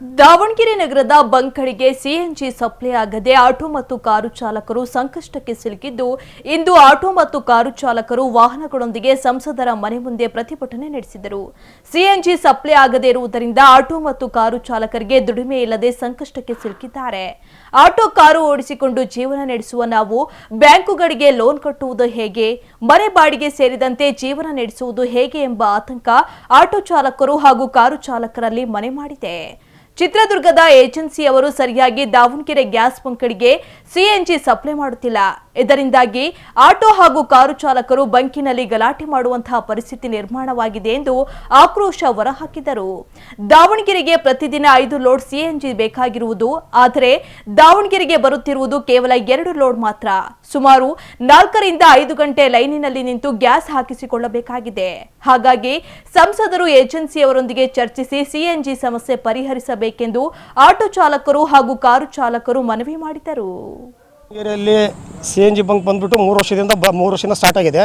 ದಾವಣಗೆರೆ ನಗರದ ಬಂಕಡಿಗೆ CNG supply ಆಗದೆ ಆಟೋ ಮತ್ತು ಕಾರು ಚಾಲಕರು ಸಂಕಷ್ಟಕ್ಕೆ ಸಿಲುಕಿದ್ದು, ಇಂದು ಆಟೋ ಮತ್ತು ಕಾರು ಚಾಲಕರು ವಾಹನಗಳೊಂದಿಗೆ ಸಂಸದರ ಮನೆ ಮುಂದೆ ಪ್ರತಿಭಟನೆ ನಡೆಸಿದರು. ಸಿಎನ್ಜಿ ಸಪ್ಲೈ ಆಗದೇ ಇರುವುದರಿಂದ ಆಟೋ ಮತ್ತು ಕಾರು ಚಾಲಕರಿಗೆ ದುಡಿಮೆ ಇಲ್ಲದೆ ಸಂಕಷ್ಟಕ್ಕೆ ಸಿಲುಕಿದ್ದಾರೆ. ಆಟೋ ಕಾರು ಓಡಿಸಿಕೊಂಡು ಜೀವನ ನಡೆಸುವ ನಾವು, ಬ್ಯಾಂಕುಗಳಿಗೆ ಲೋನ್ ಕಟ್ಟುವುದು ಹೇಗೆ, ಮನೆ ಬಾಡಿಗೆ ಸೇರಿದಂತೆ ಜೀವನ ನಡೆಸುವುದು ಹೇಗೆ ಎಂಬ ಆತಂಕ ಆಟೋ ಚಾಲಕರು ಹಾಗೂ ಕಾರು ಚಾಲಕರಲ್ಲಿ ಮನೆ ಮಾಡಿದೆ. ಚಿತ್ರದುರ್ಗದ ಏಜೆನ್ಸಿಯವರು ಸರಿಯಾಗಿ ದಾವಣಗೆರೆ ಗ್ಯಾಸ್ ಬಂಕ್ಗಳಿಗೆ ಸಿಎನ್ಜಿ ಸಪ್ಲೈ ಮಾಡುತ್ತಿಲ್ಲ. ಇದರಿಂದಾಗಿ ಆಟೋ ಹಾಗೂ ಕಾರು ಚಾಲಕರು ಬಂಕಿನಲ್ಲಿ ಗಲಾಟೆ ಮಾಡುವಂತಹ ಪರಿಸ್ಥಿತಿ ನಿರ್ಮಾಣವಾಗಿದೆ ಎಂದು ಆಕ್ರೋಶ ಹೊರಹಾಕಿದರು. ದಾವಣಗೆರೆಗೆ ಪ್ರತಿದಿನ ಐದು ಲೋಡ್ ಸಿಎನ್ಜಿ ಬೇಕಾಗಿರುವುದು, ಆದರೆ ದಾವಣಗೆರೆಗೆ ಬರುತ್ತಿರುವುದು ಕೇವಲ ಎರಡು ಲೋಡ್ ಮಾತ್ರ. ಸುಮಾರು ನಾಲ್ಕರಿಂದ ಐದು ಗಂಟೆ ಲೈನಿನಲ್ಲಿ ನಿಂತು ಗ್ಯಾಸ್ ಹಾಕಿಸಿಕೊಳ್ಳಬೇಕಾಗಿದೆ. ಹಾಗಾಗಿ ಸಂಸದರು ಏಜೆನ್ಸಿಯವರೊಂದಿಗೆ ಚರ್ಚಿಸಿ ಸಿಎನ್ಜಿ ಸಮಸ್ಯೆ ಪರಿಹರಿಸಬೇಕೆಂದು ಆಟೋ ಚಾಲಕರು ಹಾಗೂ ಕಾರು ಚಾಲಕರು ಮನವಿ ಮಾಡಿದರು. ದಾವಣಗೆರೆಯಲ್ಲಿ ಸಿ ಎನ್ ಜಿ ಬಂಕ್ ಬಂದ್ಬಿಟ್ಟು ಮೂರು ವರ್ಷದಿಂದ ಬ ಮೂರು ವರ್ಷದಿಂದ ಸ್ಟಾರ್ಟ್ ಆಗಿದೆ.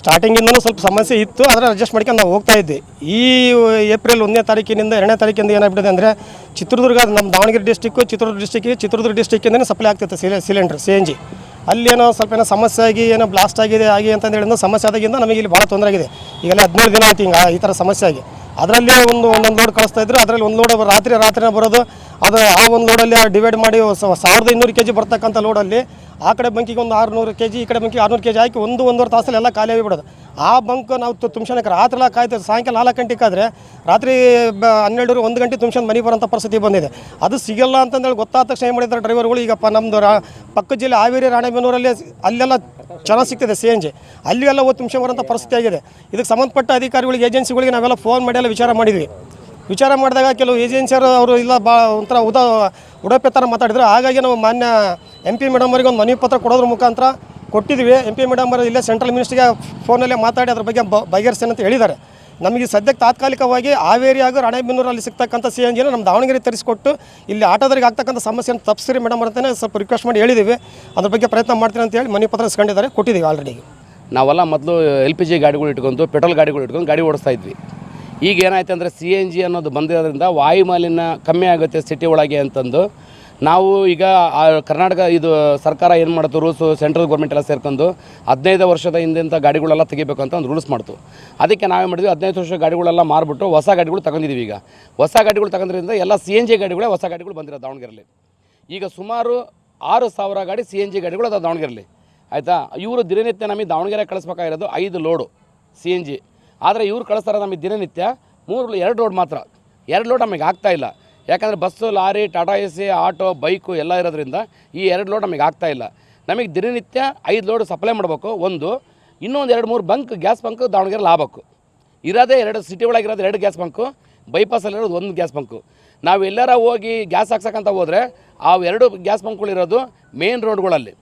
ಸ್ಟಾರ್ಟಿಂಗಿಂದಲೂ ಸ್ವಲ್ಪ ಸಮಸ್ಯೆ ಇತ್ತು, ಆದರೆ ಅಡ್ಜಸ್ಟ್ ಮಾಡ್ಕೊಂಡು ನಾವು ಹೋಗ್ತಾ ಇದ್ವಿ. ಈ ಏಪ್ರಿಲ್ ಒಂದನೇ ತಾರೀಕಿನಿಂದ ಎರಡನೇ ತಾರೀಕಿಂದ ಏನಾಗ್ಬಿಟ್ಟಿದೆ ಅಂದರೆ ಚಿತ್ರದುರ್ಗ, ನಮ್ಮ ದಾವಣಗೆರೆ ಡಿಸ್ಟಿಕ್ಕು ಚಿತ್ರದುರ್ಗ ಡಿಸ್ಟಿಕ್ಕಿಗೆ ಚಿತ್ರದುರ್ಗ ಡಿಸ್ಟಿಕ್ಕಿಂದನೇ ಸಪ್ಲೈ ಆಗ್ತಿತ್ತು ಸಿಲಿ ಸಿಲಿಂಡ್ರ್ ಸಿ ಎನ್ ಜಿ. ಅಲ್ಲಿ ಏನೋ ಸ್ವಲ್ಪ ಏನೋ ಸಮಸ್ಯೆ ಆಗಿ, ಏನೋ ಬ್ಲಾಸ್ಟ್ ಆಗಿದೆ, ಆಗಿ ಅಂತಂದು ಹೇಳಿದ್ರೆ ಸಮಸ್ಯೆ ಆದಾಗಿಂದ ನಮಗೆ ಇಲ್ಲಿ ಭಾಳ ತೊಂದರೆ ಆಗಿದೆ. ಈಗೆಲ್ಲ ಹದಿನೇಳು ದಿನ ಆಯ್ತು ಹಿಂಗೆ, ಈ ಥರ ಸಮಸ್ಯೆ ಆಗಿ. ಅದರಲ್ಲಿ ಒಂದು ಒಂದೊಂದು ಲೋಡ್ ಕಳಿಸ್ತಾ ಇದ್ರು, ಅದರಲ್ಲಿ ಒಂದು ಲೋಡ್ ರಾತ್ರಿ ರಾತ್ರಿನೇ ಬರೋದು, ಅದು ಆ ಒಂದು ಲೋಡಲ್ಲಿ ಡಿವೈಡ್ ಮಾಡಿ ಸಾವಿರದ ಇನ್ನೂರು ಕೆ ಜಿ ಬರ್ತಕ್ಕಂಥ ಲೋಡಲ್ಲಿ ಆ ಕಡೆ ಬಂಕಿಗೆ ಒಂದು ಆರುನೂರು ಕೆ ಜಿ ಈ ಕಡೆ ಬಂಕಿಗೆ ಆರುನೂರು ಕೆ ಜಿ ಹಾಕಿ ಒಂದು ಒಂದೂವರೆ ತಾಸಲ್ಲಿ ಎಲ್ಲ ಖಾಲಿ ಆಗಿಬಿಡೋದು. ಆ ಬಂಕ್ ನಾವು ತುಂಬ್ಸೋಣಕ್ಕೆ ರಾತ್ರಿ ಕಾಯ್ತು ಸಾಯಂಕಾಲ ನಾಲ್ಕು ಗಂಟೆಗೆ ಆದರೆ ರಾತ್ರಿ ಬ ಹನ್ನೆರಡು ಒಂದು ಗಂಟೆ ತುಂಬ್ಸ್ಕೊಂಡು ಮನೆ ಬರೋಂಥ ಪರಿಸ್ಥಿತಿ ಬಂದಿದೆ. ಅದು ಸಿಗಲ್ಲ ಅಂತಂದೇಳಿ ಗೊತ್ತಾದ ತಕ್ಷಣ ಏನು ಮಾಡಿದ್ದಾರೆ ಡ್ರೈವರ್ಗಳು, ಈಗಪ್ಪ ನಮ್ಮದು ರಾ ಪಕ್ಕ ಜಿಲ್ಲೆ ಹಾವೇರಿ ರಾಣೆಬೆನ್ನೂರಲ್ಲಿ ಅಲ್ಲೆಲ್ಲ ಚೆನ್ನಾಗಿ ಸಿಗ್ತದೆ ಸಿ ಎನ್ ಜಿ ಅಲ್ಲಿ ಎಲ್ಲ ಓದ್ ತುಂಬ್ಸೋಬರೋಂಥ ಪರಿಸ್ಥಿತಿ ಆಗಿದೆ. ಇದಕ್ಕೆ ಸಂಬಂಧಪಟ್ಟ ಅಧಿಕಾರಿಗಳಿಗೆ, ಏಜೆನ್ಸಿಗಳಿಗೆ ನಾವೆಲ್ಲ ಫೋನ್ ಮಾಡಿ ಎಲ್ಲ ವಿಚಾರ ಮಾಡಿದ್ವಿ. ವಿಚಾರ ಮಾಡಿದಾಗ ಕೆಲವು ಏಜೆನ್ಸಿಯರು ಅವರು ಇಲ್ಲ ಭಾಳ ಒಂಥರ ಉದ ಉಡಪೆ ಥರ ಮಾತಾಡಿದ್ರು. ಹಾಗಾಗಿ ನಾವು ಮಾನ್ಯ ಎಂ ಪಿ ಮೇಡಮ್ ಅವರಿಗೆ ಒಂದು ಮನವಿ ಪತ್ರ ಕೊಡೋದ್ರ ಮುಖಾಂತರ ಕೊಟ್ಟಿದ್ವಿ ಎಂ ಪಿ ಮೇಡಮ್ ಅವರು ಇಲ್ಲೇ ಸೆಂಟ್ರಲ್ ಮಿನಿಸ್ಟ್ರಿಗೆ ಫೋನಲ್ಲೇ ಮಾತಾಡಿ ಅದ್ರ ಬಗ್ಗೆ ಬಗೆಹರಿಸ್ತೇನೆ ಅಂತ ಹೇಳಿದ್ದಾರೆ. ನಮಗೆ ಸದ್ಯಕ್ಕೆ ತಾತ್ಕಾಲಿಕವಾಗಿ ಹಾವೇರಿ ಹಾಗೂ ರಾಣೆಬೆನ್ನೂರಲ್ಲಿ ಸಿಗ್ತಕ್ಕಂಥ ಸಿ ಎನ್ ಜಿನ ನಮ್ಮ ದಾವಣಗೆರೆ ತರಿಸಿಕೊಟ್ಟು ಇಲ್ಲಿ ಆಟೋದರಿಗೆ ಆಗ್ತಕ್ಕಂಥ ಸಮಸ್ಯೆಯನ್ನು ತಪ್ಪಿಸ್ರಿ ಮೇಡಮ್ ಅಂತಲೇ ಸ್ವಲ್ಪ ರಿಕ್ವೆಸ್ಟ್ ಮಾಡಿ ಹೇಳಿದ್ದೀವಿ. ಅದ್ರ ಬಗ್ಗೆ ಪ್ರಯತ್ನ ಮಾಡ್ತೀನಿ ಅಂತ ಹೇಳಿ ಮನೆ ಪತ್ರ ಇಸ್ಕೊಂಡಿದ್ದಾರೆ. ಕೊಟ್ಟಿದ್ದೀವಿ ಆಲ್ರೆಡಿ ನಾವೆಲ್ಲ ಮೊದಲು ಎಲ್ ಪಿ ಜಿ ಗಾಡಿಗಳು ಇಟ್ಕೊಂಡು, ಪೆಟ್ರೋಲ್ ಗಾಡಿಗಳು ಇಟ್ಕೊಂಡು ಗಾಡಿ ಓಡಿಸ್ತಾ ಇದ್ವಿ. ಈಗ ಏನಾಯ್ತು ಅಂದರೆ ಸಿ ಎನ್ ಜಿ ಅನ್ನೋದು ಬಂದಿರೋದ್ರಿಂದ ವಾಯು ಮಾಲಿನ್ಯ ಕಮ್ಮಿ ಆಗುತ್ತೆ ಸಿಟಿ ಒಳಗೆ ಅಂತಂದು ನಾವು ಈಗ ಕರ್ನಾಟಕ ಇದು ಸರ್ಕಾರ ಏನು ಮಾಡ್ತು, ರೂಲ್ಸು ಸೆಂಟ್ರಲ್ ಗೌರ್ಮೆಂಟ್ ಎಲ್ಲ ಸೇರ್ಕೊಂಡು ಹದಿನೈದು ವರ್ಷದ ಹಿಂದಿಂತ ಗಾಡಿಗಳೆಲ್ಲ ತೆಗಿಬೇಕು ಅಂತ ಒಂದು ರೂಲ್ಸ್ ಮಾಡ್ತು. ಅದಕ್ಕೆ ನಾವೇ ಮಾಡಿದ್ವಿ, ಹದಿನೈದು ವರ್ಷ ಗಾಡಿಗಳೆಲ್ಲ ಮಾರ್ಬಿಟ್ಟು ಹೊಸ ಗಾಡಿಗಳು ತಗೊಂಡಿದ್ದೀವಿ ಈಗ. ಹೊಸ ಗಾಡಿಗಳು ತಗೊಂಡ್ರಿಂದ ಎಲ್ಲ ಸಿ ಎನ್ ಜಿ ಗಾಡಿಗಳೇ ಹೊಸ ಗಾಡಿಗಳು ಬಂದಿರೋ ದಾವಣಗೆರೆಯಲ್ಲಿ ಈಗ ಸುಮಾರು ಆರು ಸಾವಿರ ಗಾಡಿ ಸಿ ಎನ್ ಜಿ ಗಾಡಿಗಳು ಅದು ದಾವಣಗೆರೆಯಲ್ಲಿ ಆಯಿತಾ? ಇವರು ದಿನನಿತ್ಯ ನಮಗೆ ದಾವಣಗೆರೆ ಕಳಿಸ್ಬೇಕಾಗಿರೋದು ಐದು ಲೋಡು ಸಿ ಎನ್ ಜಿ ಆದರೆ ಇವ್ರು ಕಳಿಸ್ತಾರೆ ನಮಗೆ ದಿನನಿತ್ಯ ಮೂರು, ಎರಡು ಲೋಡ್ ಮಾತ್ರ. ಎರಡು ಲೋಡ್ ನಮಗೆ ಆಗ್ತಾಯಿಲ್ಲ ಯಾಕಂದರೆ bus, lorry, Tata A auto, bike ಎಲ್ಲ ಇರೋದ್ರಿಂದ ಈ ಎರಡು ಲೋಡ್ ನಮಗೆ ಆಗ್ತಾ ಇಲ್ಲ. ನಮಗೆ ದಿನನಿತ್ಯ ಐದು ಲೋಡ್ ಸಪ್ಲೈ ಮಾಡಬೇಕು, ಒಂದು. ಇನ್ನೊಂದು ಎರಡು, ಮೂರು ಬಂಕ್ ಗ್ಯಾಸ್ ಬಂಕ್ ದಾವಣಗೆರೆ ಲಾಭಕ್ಕು ಇರೋದೇ ಎರಡು ಸಿಟಿ ಒಳಗಿರೋದು ಎರಡು ಗ್ಯಾಸ್ ಬಂಕು ಬೈಪಾಸಲ್ಲಿರೋದು ಒಂದು ಗ್ಯಾಸ್ ಬಂಕು ನಾವು ಎಲ್ಲಾರ ಹೋಗಿ ಗ್ಯಾಸ್ ಹಾಕ್ಸಕ್ಕಂತ ಹೋದರೆ ಆ ಎರಡು ಗ್ಯಾಸ್ ಬಂಕ್ಗಳಿರೋದು ಮೇನ್ ರೋಡ್ಗಳಲ್ಲಿ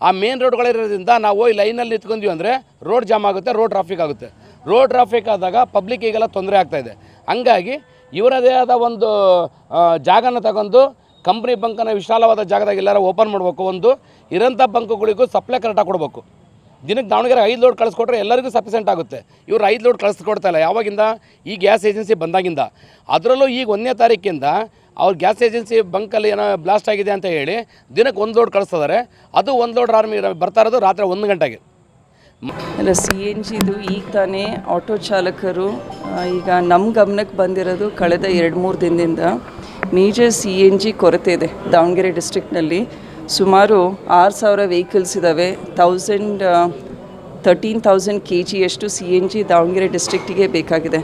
ಆ ಮೇನ್ ರೋಡ್ಗಳಿರೋದ್ರಿಂದ ನಾವು ಹೋಗಿ ಲೈನಲ್ಲಿ ನಿಂತ್ಕೊಂಡ್ವಿ ಅಂದರೆ ರೋಡ್ ಜಾಮ್ ಆಗುತ್ತೆ ರೋಡ್ ಟ್ರಾಫಿಕ್ ಆಗುತ್ತೆ. ರೋಡ್ ಟ್ರಾಫಿಕ್ ಆದಾಗ ಪಬ್ಲಿಕ್ಕಿಗೆಲ್ಲ ತೊಂದರೆ ಆಗ್ತಾಯಿದೆ ಹಂಗಾಗಿ ಇವರದೇ ಆದ ಒಂದು ಜಾಗನ ತಗೊಂಡು ಕಂಪ್ನಿ ಬಂಕನ್ನು ವಿಶಾಲವಾದ ಜಾಗದಾಗ ಎಲ್ಲರೂ ಓಪನ್ ಮಾಡಬೇಕು. ಒಂದು ಇರೋಂಥ ಬಂಕ್ಗಳಿಗೂ ಸಪ್ಲೈ ಕರೆಕ್ಟಾಗಿ ಕೊಡಬೇಕು. ದಿನಕ್ಕೆ ದಾವಣಗೆರೆ ಐದು ಲೋಡ್ ಕಳಿಸ್ಕೊಟ್ರೆ ಎಲ್ಲರಿಗೂ ಸಫಿಸೆಂಟ್ ಆಗುತ್ತೆ. ಇವ್ರು ಐದು ಲೋಡ್ ಕಳಿಸ್ಕೊಡ್ತಾ ಇಲ್ಲ. ಯಾವಾಗಿಂದ? ಈ ಗ್ಯಾಸ್ ಏಜೆನ್ಸಿ ಬಂದಾಗಿಂದ. ಅದರಲ್ಲೂ ಈಗ ಒಂದನೇ ತಾರೀಕಿಂದ ಅವ್ರ ಗ್ಯಾಸ್ ಏಜೆನ್ಸಿ ಬಂಕಲ್ಲಿ ಏನೋ ಬ್ಲಾಸ್ಟ್ ಆಗಿದೆ ಅಂತ ಹೇಳಿ ದಿನಕ್ಕೆ ಒಂದು ಲೋಡ್ ಕಳಿಸ್ತಿದ್ದಾರೆ ಅದು ಒಂದು ಲೋಡ್ ಆರ್ಮಿ ಬರ್ತಾ ಇರೋದು ರಾತ್ರಿ ಒಂದು ಗಂಟೆಗೆ. ಅಲ್ಲ ಸಿ ಎನ್ ಜಿದು ಈಗ ತಾನೇ ಆಟೋ ಚಾಲಕರು ಈಗ ನಮ್ಮ ಗಮನಕ್ಕೆ ಬಂದಿರೋದು ಕಳೆದ ಎರಡು ಮೂರು ದಿನದಿಂದ ಮೇಜರ್ ಸಿ ಎನ್ ಜಿ ಕೊರತೆ ಇದೆ ದಾವಣಗೆರೆ ಡಿಸ್ಟ್ರಿಕ್ಟ್ನಲ್ಲಿ ಸುಮಾರು ಆರು ಸಾವಿರ ವೆಹಿಕಲ್ಸ್ ಇದ್ದಾವೆ ತೌಸಂಡ್ ತರ್ಟೀನ್ ತೌಸಂಡ್ ಕೆ ಜಿಯಷ್ಟು ಸಿ ಎನ್ ಜಿ ದಾವಣಗೆರೆ ಡಿಸ್ಟ್ರಿಕ್ಟಿಗೆ ಬೇಕಾಗಿದೆ.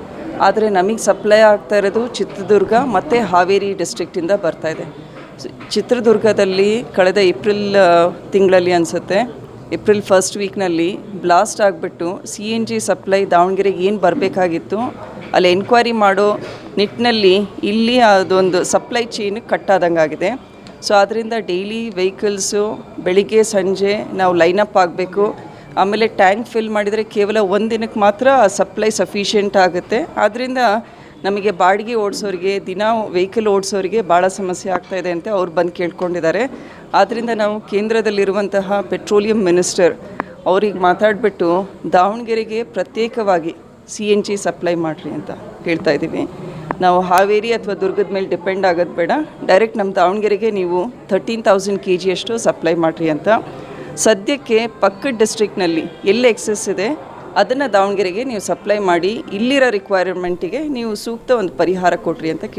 ಆದರೆ ನಮಗೆ ಸಪ್ಲೈ ಆಗ್ತಾ ಇರೋದು ಚಿತ್ರದುರ್ಗ ಮತ್ತು ಹಾವೇರಿ ಡಿಸ್ಟ್ರಿಕ್ಟಿಂದ ಇದೆ ಚಿತ್ರದುರ್ಗದಲ್ಲಿ ಕಳೆದ ಏಪ್ರಿಲ್ ತಿಂಗಳಲ್ಲಿ ಅನಿಸುತ್ತೆ. ಏಪ್ರಿಲ್ ಫಸ್ಟ್ ವೀಕ್ನಲ್ಲಿ ಬ್ಲಾಸ್ಟ್ ಆಗಿಬಿಟ್ಟು ಸಿ ಎನ್ ಜಿ ಸಪ್ಲೈ ದಾವಣಗೆರೆಗೆ ಏನು ಬರಬೇಕಾಗಿತ್ತು, ಅಲ್ಲಿ ಎನ್ಕ್ವೈರಿ ಮಾಡೋ ನಿಟ್ಟಿನಲ್ಲಿ ಇಲ್ಲಿ ಅದೊಂದು ಸಪ್ಲೈ ಚೈನ್ ಕಟ್ಟಾದಂಗೆ ಆಗಿದೆ. ಸೊ ಆದ್ದರಿಂದ ಡೈಲಿ ವೆಹಿಕಲ್ಸು ಬೆಳಿಗ್ಗೆ, ಸಂಜೆ ನಾವು ಲೈನಪ್ ಆಗಬೇಕು. ಆಮೇಲೆ ಟ್ಯಾಂಕ್ ಫಿಲ್ ಮಾಡಿದರೆ ಕೇವಲ ಒಂದು ದಿನಕ್ಕೆ ಮಾತ್ರ ಸಪ್ಲೈ ಸಫಿಷಿಯೆಂಟ್ ಆಗುತ್ತೆ. ಆದ್ದರಿಂದ ನಮಗೆ ಬಾಡಿಗೆ ಓಡಿಸೋರಿಗೆ, ದಿನ ವೆಹಿಕಲ್ ಓಡಿಸೋರಿಗೆ ಭಾಳ ಸಮಸ್ಯೆ ಆಗ್ತಾ ಇದೆ ಅಂತ ಅವ್ರು ಬಂದು ಕೇಳ್ಕೊಂಡಿದ್ದಾರೆ. ಆದ್ದರಿಂದ ನಾವು ಕೇಂದ್ರದಲ್ಲಿರುವಂತಹ ಪೆಟ್ರೋಲಿಯಂ ಮಿನಿಸ್ಟರ್ ಅವ್ರಿಗೆ ಮಾತಾಡಿಬಿಟ್ಟು ದಾವಣಗೆರೆಗೆ ಪ್ರತ್ಯೇಕವಾಗಿ ಸಿ ಎನ್ ಜಿ ಸಪ್ಲೈ ಮಾಡಿರಿ ಅಂತ ಹೇಳ್ತಾ ಇದ್ದೀವಿ. ನಾವು ಹಾವೇರಿ ಅಥವಾ ದುರ್ಗದ ಮೇಲೆ ಡಿಪೆಂಡ್ ಆಗೋದು ಬೇಡ. ಡೈರೆಕ್ಟ್ ನಮ್ಮ ದಾವಣಗೆರೆಗೆ ನೀವು ಥರ್ಟೀನ್ ತೌಸಂಡ್ ಕೆ ಜಿಯಷ್ಟು ಸಪ್ಲೈ ಮಾಡಿರಿ ಅಂತ. ಸದ್ಯಕ್ಕೆ ಪಕ್ಕದ ಡಿಸ್ಟ್ರಿಕ್ನಲ್ಲಿ ಎಲ್ಲಿ ಎಕ್ಸೆಸ್ ಇದೆ? ಅದನ್ನು ದಾವಣಗೆರೆಗೆ ನೀವು ಸಪ್ಲೈ ಮಾಡಿ ಇಲ್ಲಿರೋ ರಿಕ್ವೈರ್ಮೆಂಟಿಗೆ ನೀವು ಸೂಕ್ತ ಒಂದು ಪರಿಹಾರ ಕೊಡ್ರಿ ಅಂತ ಕೇಳಿ